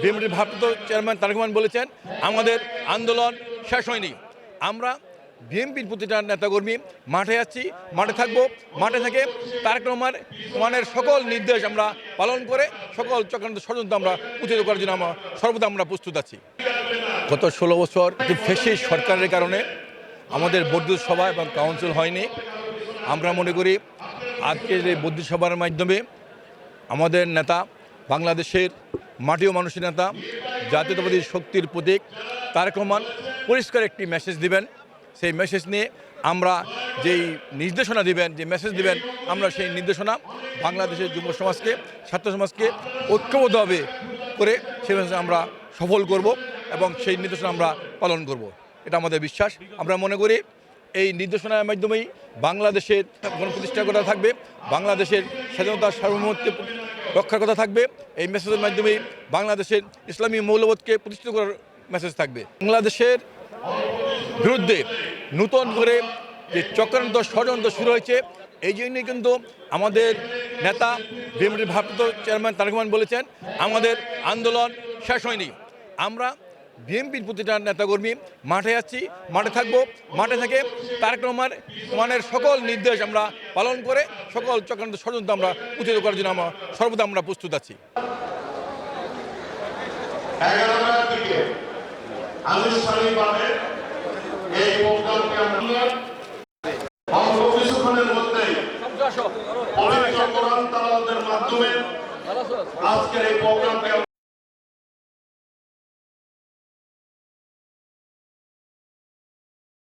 বিএমডির ভারপ্রাপ্ত চেয়ারম্যান তারেক রহমান বলেছেন, আমাদের আন্দোলন শেষ হয়নি। আমরা বিএনপির প্রতিটা নেতাকর্মী মাঠে আছি মাঠে থাকব, মাঠে থেকে তারেক রহমান রহমানের সকল নির্দেশ আমরা পালন করে সকল চক্রান্ত ষড়যন্ত্র আমরা প্রতিরোধ করার জন্য আমরা সর্বদা আমরা প্রস্তুত আছি। গত ষোলো বছর ফেসিস সরকারের কারণে আমাদের বৈদ্যুৎ সভা এবং কাউন্সিল হয়নি, আমরা মনে করি আজকের এই বৈদ্যুৎ সভার মাধ্যমে আমাদের নেতা বাংলাদেশের মাটি ও মানুষের নেতা, জাতীয়তাবাদী শক্তির প্রতীক, তারেক রহমান, পরিষ্কার একটি মেসেজ দিবেন। সেই মেসেজ নিয়ে আমরা যেই নির্দেশনা দিবেন, যে মেসেজ দিবেন, আমরা সেই নির্দেশনা বাংলাদেশের যুব সমাজকে, ছাত্র সমাজকে ঐক্যবদ্ধভাবে করে সেই মেসেজ আমরা সফল করব এবং সেই নির্দেশনা আমরা পালন করব। এটা আমাদের বিশ্বাস। আমরা মনে করি এই নির্দেশনার মাধ্যমেই বাংলাদেশের গণপ্রতিষ্ঠার করা থাকবে। বাংলাদেশের স্বাধীনতার সার্বভৌমত্ব রক্ষার কথা থাকবে। এই মেসেজের মাধ্যমে বাংলাদেশের ইসলামী মৌলবোধকে প্রতিষ্ঠিত করার মেসেজ থাকবে। বাংলাদেশের বিরুদ্ধে নূতন করে যে চক্রান্ত, ষড়যন্ত্র শুরু হয়েছে, এই জন্যই কিন্তু আমাদের নেতা বিএমডির ভারপ্রাপ্ত চেয়ারম্যান তারেক বলেছেন, আমাদের আন্দোলন শেষ হয়নি। আমরা বিএনপির প্রতিটা নেতাকর্মী মাঠে আছি মাঠে থাকব, মাঠে থেকে তারেক রহমান মানের সকল নির্দেশ আমরা পালন করে সকল চক্রান্ত ষড়যন্ত্র আমরা প্রতিরোধ করার জন্য আমরা সর্বদা আমরা প্রস্তুত আছি। আজকের এই প্রোগ্রামকে